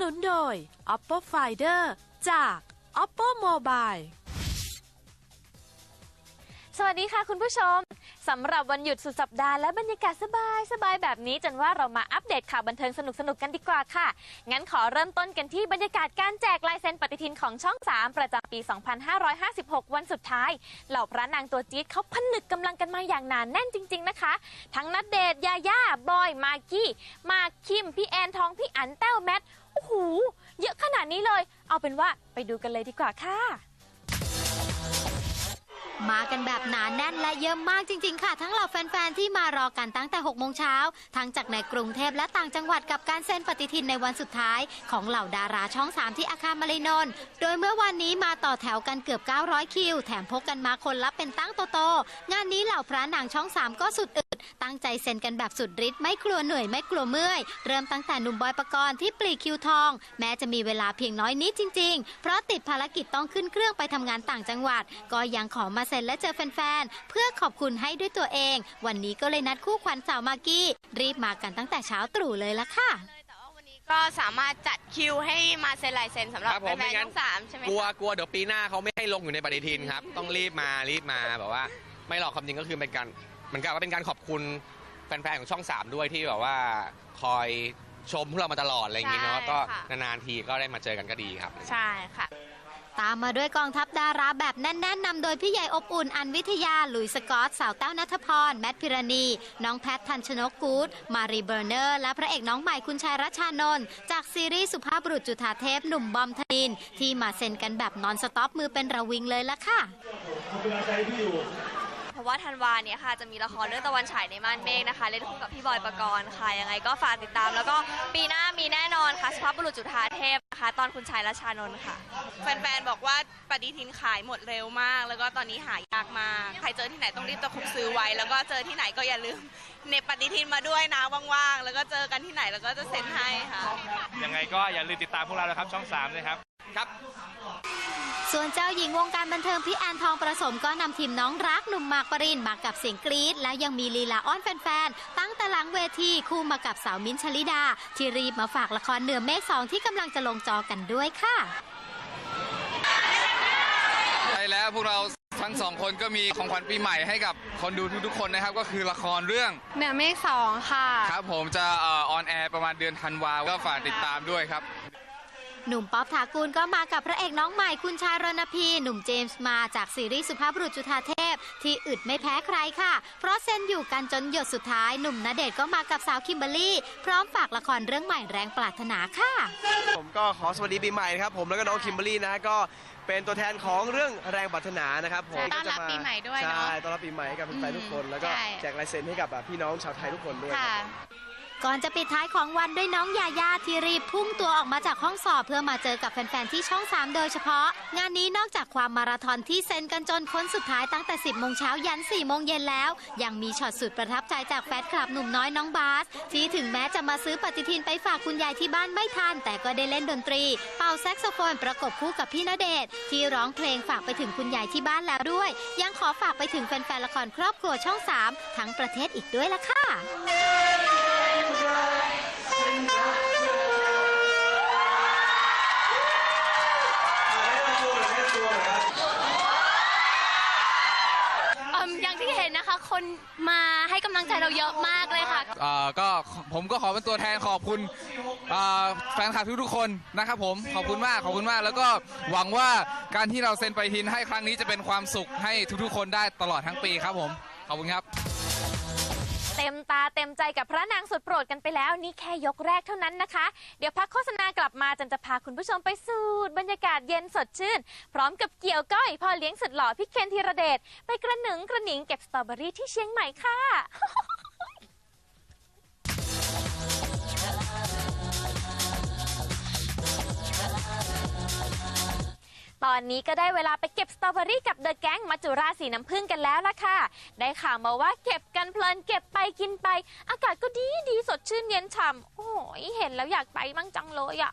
นุนโดย Oppo Finder จาก Oppo Mobile สวัสดีค่ะคุณผู้ชม สำหรับวันหยุดสุดสัปดาห์และบรรยากาศสบายสบายแบบนี้จนว่าเรามาอัปเดตข่าวบันเทิงสนุกๆกันดีกว่าค่ะ งั้นขอเริ่มต้นกันที่บรรยากาศการแจกลายเซ็นปฏิทินของช่อง 3 ประจำปี 2556 วันสุดท้าย เหล่าพระนางตัวจี๊ดเขาผนึกกำลังกันมาอย่างหนานแน่นจริง ๆนะคะ ทั้งนัดเดทยาย่าบอย มากกี้ มากคิม พี่แอนทอง พี่อันแต้วแมท หเยอะขนาดนี้เลย เอาเป็นว่าไปดูกันเลยดีกว่าค่ะ มากันแบบหนาแน่นและเยอะมากจริง ๆ ค่ะ ทั้งเหล่าแฟน ๆ ที่มารอกันตั้งแต่6โมงเช้า ทั้งจากในกรุงเทพและต่างจังหวัดกับการเซ็นปฏิทินในวันสุดท้าย ของเหล่าดาราช่อง 3 ที่อาคารมารีนนท์โดยเมื่อวันนี้มาต่อแถวกันเกือบ 900 คิว แถมพกกันมาคนละเป็นตั้งโตๆงานนี้เหล่าพระนางช่อง 3 ก็สุดอึด ตั้งใจเซ็นกันแบบสุดฤทธิ์ไม่กลัวเหนื่อยไม่กลัวเมื่อย เริ่มตั้งแต่หนุ่มบอยปกรณ์ที่ปลีกคิวทอง แม้จะมีเวลาเพียงน้อยนิดจริง ๆ เพราะติดภารกิจต้องขึ้นเครื่องไปทำงานต่างจังหวัด ก็ยังขอมาเซ็นและเจอแฟนๆเพื่อขอบคุณให้ด้วยตัวเอง วันนี้ก็เลยนัดคู่ขวัญสาวมากกี้ รีบมากันตั้งแต่เช้าตรู่เลยละค่ะเลยแต่ว่าวันนี้ก็สามารถจัดคิวให้มาเซ็นลายเซ็นสำหรับครับผมแฟไม่นงั้ๆนช่องสามใช่ไหมกลัวคะกลัวเดี๋ยวปีหน้าเขาไม่ให้ลงอยู่ในปฏิทินครับ ต้องรีบมารีบมาแบบว่า ไม่หรอกความจริงก็คือเป็นการ เหมือนกับว่าเป็นการขอบคุณแฟนๆของช่อง 3 ด้วยที่แบบว่าคอยชมพวกเรามาตลอดอะไรอย่างนี้เนาะก็นานๆทีก็ได้มาเจอกันก็ดีครับ ใช่ค่ะ ตามมาด้วยกองทัพดาราแบบแน่น ๆนำโดยพี่ใหญ่อบอุ่น อันวิทยา หลุยส์สกอต สาวแต้วนัทพร แมทพิรณี น้องแพท ทันชนกกูด มารีเบอร์เนอร์ และพระเอกน้องใหม่คุณชายรัชชานนท์จากซีรีส์สุภาพบุรุษจุฑาเทพ หนุ่มบอมธนิน ที่มาเซ็นกันแบบนอนสต็อปมือเป็นระวิงเลยละค่ะ เพราะว่าธันวาเนี่ยค่ะจะมีละครเรื่องตะวันฉายในม่านเมฆนะคะ เล่นคู่กับพี่บอยปกรณ์ค่ะยังไงก็ฝากติดตาม แล้วก็ปีหน้ามีแน่นอนค่ะสุภาพบุรุษจุฑาเทพนะคะตอนคุณชายรัชชานนท์ค่ะ แฟนๆบอกว่าปฏิทินขายหมดเร็วมาก แล้วก็ตอนนี้หายากมากใครเจอที่ไหนต้องรีบตะครุบซื้อไว้ แล้วก็เจอที่ไหนก็อย่าลืมเน็บปฏิทินมาด้วยนะว่างๆแล้วก็เจอกันที่ไหนแล้วก็จะเซ็นให้ค่ะ ยังไงก็อย่าลืมติดตามพวกเรานะครับช่อง3เลยครับ ครับส่วนเจ้าหญิงวงการบันเทิงพี่แอนทองประสมก็นำทีมน้องรักหนุ่มหมากปรินมากับเสียงกรี๊ดและยังมีลีลาอ้อนแฟนๆ ตั้งแต่หลังเวทีคู่มากับสาวมิ้นท์ชลิดา ที่รีบมาฝากละครเหนือเมฆสองที่กำลังจะลงจอกันด้วยค่ะใช่แล้วพวกเราทั้งสองคนก็มีของขวัญปีใหม่ให้กับคนดูทุกๆคนนะครับ ก็คือละครเรื่องเหนือเมฆสองค่ะ ครับผมจะออนแอร์ประมาณเดือนธันวาก็ฝากติดตามด้วยครับ หนุ่มป๊อปถากูลก็มากับพระเอกน้องใหม่คุณชายรณพี หนุ่มเจมส์มาจากซีรีส์สุภาพบุรุษจุฑาเทพ ที่อึดไม่แพ้ใครค่ะ เพราะเซ็นอยู่กันจนหยดสุดท้าย หนุ่มณเดชน์ก็มากับสาวคิมเบอรรี่ พร้อมฝากละครเรื่องใหม่แรงปรารถนาค่ะ ผมก็ขอสวัสดีปีใหม่นะครับผมแล้วก็น้องคิมเบอรรี่นะก็เป็นตัวแทนของเรื่องแรงปรารถนานะครับผมใช่ต้อนรับก็จะาปีใหม่ด้วยเนอะใช่ต้อนรับปีใหม่ให้กับแฟนๆทุกคน แล้วก็ใช่ แจกลายเซ็นให้กับแบบพี่น้องชาวไทยทุกคนด้วยค่ะ ก่อนจะปิดท้ายของวันด้วยน้องยายาที่รีบพุ่งตัวออกมาจากห้องสอบเพื่อมาเจอกับแฟนๆที่ช่อง 3 โดยเฉพาะ งานนี้นอกจากความมาราธอนที่เซ็นกันจนค้นสุดท้ายตั้งแต่ 10 โมงเช้ายัน 4 โมงเย็นแล้ว ยังมีช็อตสุดประทับใจจากแฟนคลับหนุ่มน้อยน้องบาส ที่ถึงแม้จะมาซื้อปฏิทินไปฝากคุณยายที่บ้านไม่ทันแต่ก็ได้เล่นดนตรี เป่าแซกโซโฟนประกบคู่กับพี่ณเดชน์ที่ร้องเพลงฝากไปถึงคุณยายที่บ้านแล้วด้วย ยังขอฝากไปถึงแฟนๆละครครอบครัวช่อง 3 ทั้งประเทศอีกด้วยละค่ะ เราเยอะมากเลยค่ะ เอ่อก็ผมก็ขอเป็นตัวแทนขอบคุณเอ่อแฟนคลับทุกๆคนนะครับผมขอบคุณมากขอบคุณมาก แล้วก็หวังว่าการที่เราเซ็นไปทินให้ครั้งนี้จะเป็นความสุขให้ทุกๆ คนได้ตลอดทั้งปีครับผมขอบคุณครับ เต็มตาเต็มใจกับพระนางสุดโปรดกันไปแล้วนี่แค่ยกแรกเท่านั้นนะคะ เดี๋ยวพักโฆษณากลับมาจันจะพาคุณผู้ชมไปสูดบรรยากาศเย็นสดชื่น พร้อมกับเกี่ยวก้อยพ่อเลี้ยงสุดหล่อพี่เคนธีรเดชไปกระหนึงกระหนิงเก็บสตรอเบอรี่ที่เชียงใหม่ค่ะ ตอนนี้ก็ได้เวลาไปเก็บสตรอเบอรี่กับเดอะแก๊งมัจจุราชสีน้ำผึ้งกันแล้วล่ะค่ะ ได้ข่าวมาว่าเก็บกันเพลินเก็บไปกินไป อากาศก็ดีดีสดชื่นเย็นฉ่ำโอ้ยเห็นแล้วอยากไปมั่งจังเลยอะ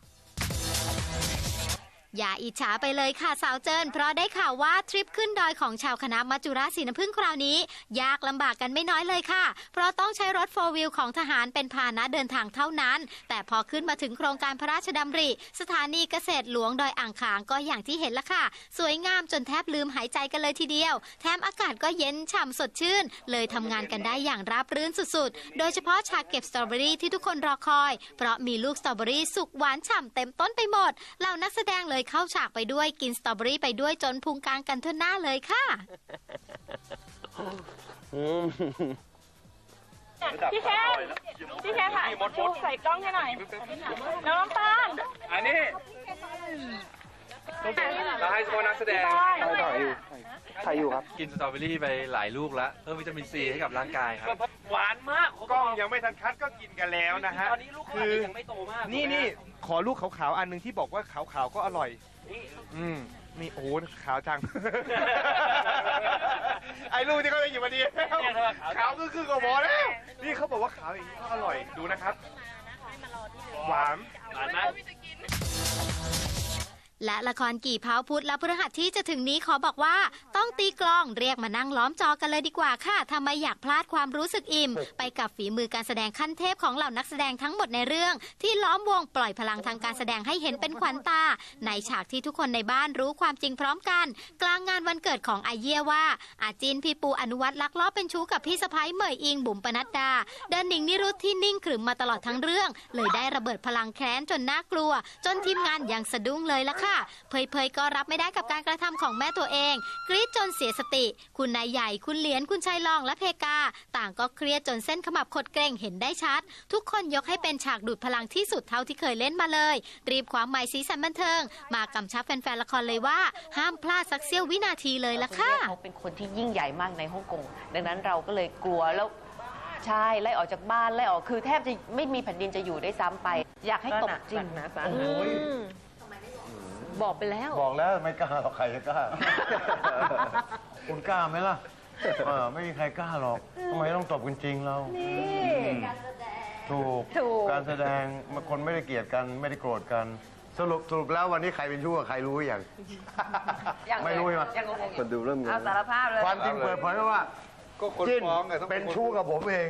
อย่าอิจฉาไปเลยค่ะสาวเจินเพราะได้ข่าวว่าทริปขึ้นดอยของชาวคณะมัจจุราชศรีน้ำพึ่งคราวนี้ ยากลำบากกันไม่น้อยเลยค่ะ เพราะต้องใช้รถโฟวิลของทหารเป็นพาหนะเดินทางเท่านั้น แต่พอขึ้นมาถึงโครงการพระราชดำริ สถานีเกษตรหลวงดอยอ่างขางก็อย่างที่เห็นละค่ะ สวยงามจนแทบลืมหายใจกันเลยทีเดียว แถมอากาศก็เย็นฉ่ำสดชื่น เลยทำงานกันได้อย่างราบรื่นสุดๆ โดยเฉพาะฉาเก็บสตรอเบอรี่ที่ทุกคนรอคอย เพราะมีลูกสตรอเบอรี่สุกหวานฉ่ำเต็มต้นไปหมดเหล่านักแสดงเลยเข้าฉากไปด้วยกินสตรอเบอรี่ไปด้วยจนพุงกลางกันทั่วหน้าเลยค่ะพี่แค่พี่แค่ถ่ายชูใส่กล้องให้หน่อยน้องน้ำตาลอันนี้ เราให้เฉพาะนักแสดง ถ่ายอยู่ถ่ายอยู่ครับ กินสตรอเบอรี่ไปหลายลูกแล้วเพิ่มวิตามินซีให้กับร่างกายครับ หวานมากกล้องยังไม่ทันคัดก็กินกันแล้วนะฮะ ตอนนี้ลูกเขาอาจจะยังไม่โตมาก นี่นี่ขอลูกขาวๆอันหนึ่งที่บอกว่าขาวๆก็อร่อย อืมนี่โอ้โหขาวจัง ไอ้ลูกที่เขาได้อยู่วันนี้ขาวคือคือๆก็พอแล้ว นี่เขาบอกว่าขาวอย่างนี้ก็อร่อยดูนะครับ หวาน หวานมาก และละครกี่เผาพุธและพฤหัสที่จะถึงนี้ขอบอกว่า ต้องตีกลองเรียกมานั่งล้อมจอกันเลยดีกว่าค่ะถ้าไม่อยากพลาดความรู้สึกอิ่ม ไปกับฝีมือการแสดงขั้นเทพของเหล่านักแสดงทั้งหมดในเรื่อง ที่ล้อมวงปล่อยพลังทางการแสดงให้เห็นเป็นขวัญตา ในฉากที่ทุกคนในบ้านรู้ความจริงพร้อมกัน กลางงานวันเกิดของอาเยียว่า อาจินพี่ปูอนุวัตรลักลอบเป็นชู้กับพี่สะพ้ายเหมยอิงบุ๋มปนัดดาเดินหนิงนิรุธที่นิ่งขรึมมาตลอดทั้งเรื่อง เลยได้ระเบิดพลังแค้นจนน่ากลัว จนทีมงานยังสะดุ้งเลยละค่ะเพยเพยๆก็รับไม่ได้กับการกระทำของแม่ตัวเอง กรี๊ดจนเสียสติ คุณนายใหญ่คุณเหลียนคุณชัยลองและเพกา ต่างก็เครียดจนเส้นขมับขดเกรงเห็นได้ชัด ทุกคนยกให้เป็นฉากดูดพลังที่สุดเท่าที่เคยเล่นมาเลย รีบคว้าไม้สีสันบันเทิง มากำชับแฟนๆละครเลยว่า ห้ามพลาดสักเสี้ยววินาทีเลยละค่ะเขาเป็นคนที่ยิ่งใหญ่มากในฮ่องกงดังนั้นเราก็เลยกลัวแล้วใช่ไล่ออกจากบ้านไล่ออกคือแทบจะไม่มีแผ่นดินจะอยู่ได้วยซ้ำไป อยากให้ตบจริงนะ บอกไปแล้ว บอกแล้วไม่กล้าหรอกใครจะกล้า คุณกล้าไหมล่ะเออไม่มีใครกล้าหรอกทำไมต้องตบกันจริงเราถูกถูก การแสดงคนไม่ได้เกลียดกันไม่ได้โกรธกัน สรุปสรุปแล้ววันนี้ใครเป็นชู้กับใครรู้หรือยังยังไม่รู้ใช่ไหมยังงงๆอยู่คนดูเริ่มงงเอาสารภาพเลย ความจริงเปิดเผยว่าก็คนจิ้นฟ้องไงต้องเป็นชู้กับผมเอง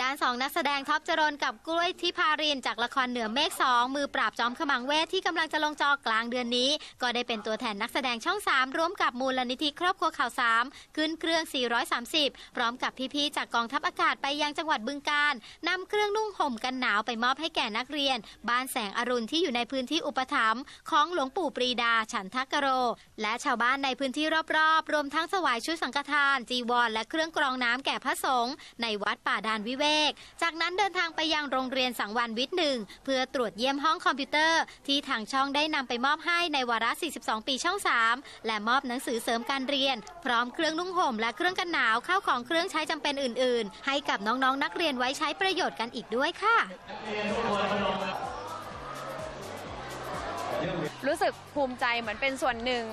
ด้านสองนักแสดงท็อปจรนกับกล้วยทิพารินจากละครเหนือเมฆสองมือปราบจอมขมังเวทที่กำลังจะลงจอกลางเดือนนี้ ก็ได้เป็นตัวแทนนักแสดงช่อง 3 ร่วมกับมูลนิธิครอบครัวข่าว 3 ขึ้นเครื่อง 430 พร้อมกับพี่ๆจากกองทัพอากาศไปยังจังหวัดบึงการนำเครื่องนุ่งห่มกันหนาวไปมอบให้แก่นักเรียน บ้านแสงอรุณที่อยู่ในพื้นที่อุปถัมภ์ของหลวงปู่ปรีดาฉันทกโร และชาวบ้านในพื้นที่รอบๆ รวมทั้งถวายชุดสังฆทาน จีวรและเครื่องกรองน้ำแก่พระสงฆ์ในวัดป่าดานวิเวกจากนั้นเดินทางไปยังโรงเรียนสังวรวิทย์หนึ่งเพื่อตรวจเยี่ยมห้องคอมพิวเตอร์ ที่ทางช่องได้นำไปมอบให้ในวาระ 42 ปีช่อง 3 และมอบหนังสือเสริมการเรียน พร้อมเครื่องนุ่งห่มและเครื่องกันหนาวเข้าของเครื่องใช้จำเป็นอื่น ๆ ให้กับน้องๆนักเรียนไว้ใช้ประโยชน์กันอีกด้วยค่ะรู้สึกภูมิใจเหมือนเป็นส่วนหนึ่ง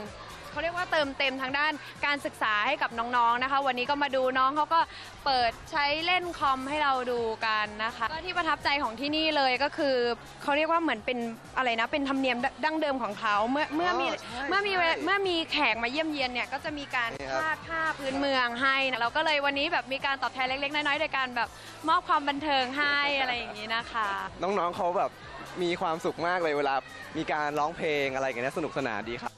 เขาเรียกว่าเติมเต็มทางด้านการศึกษาให้กับน้องๆนะคะ วันนี้ก็มาดูน้องเขาก็เปิดใช้เล่นคอมให้เราดูกันนะคะก็ที่ประทับใจของที่นี่เลยก็คือเขาเรียกว่าเหมือนเป็นอะไรนะเป็นธรรมเนียมดั้งเดิมของเขาเมื่อเมื่อมีเมื่อมีเวเมื่อมีแขกมาเยี่ยมเยียนเนี่ยก็จะมีการวาดภาพพื้นเมืองให้นะเราก็เลยวันนี้แบบมีการตอบแทนเล็กๆน้อยๆโดยการแบบมอบความบันเทิงให้อะไรอย่างนี้นะคะ น้องๆเขาแบบมีความสุขมากเลยเวลา มีการร้องเพลงอะไรอย่างเงี้ยสนุกสนานดีครับ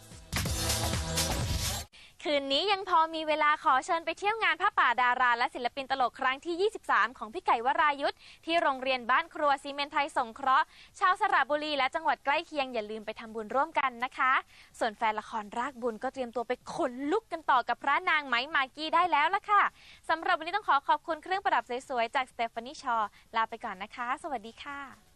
คืนนี้ยังพอมีเวลาขอเชิญไปเที่ยวงานผ้าป่าดารา และศิลปินตลกครั้งที่ 23 ของพี่ไก่วรายุทธ์ที่โรงเรียนบ้านครัวซีเมนไทยสงเคราะห์ ชาวสระบุรีและจังหวัดใกล้เคียงอย่าลืมไปทำบุญร่วมกันนะคะ ส่วนแฟนละครรากบุญก็เตรียมตัวไปขนลุกกันต่อกับพระนางไหมมากี้ได้แล้วละค่ะสำหรับวันนี้ต้องขอขอบคุณเครื่องประดับสวยๆจากสเตฟานีชอลาไปก่อนนะคะ สวัสดีค่ะ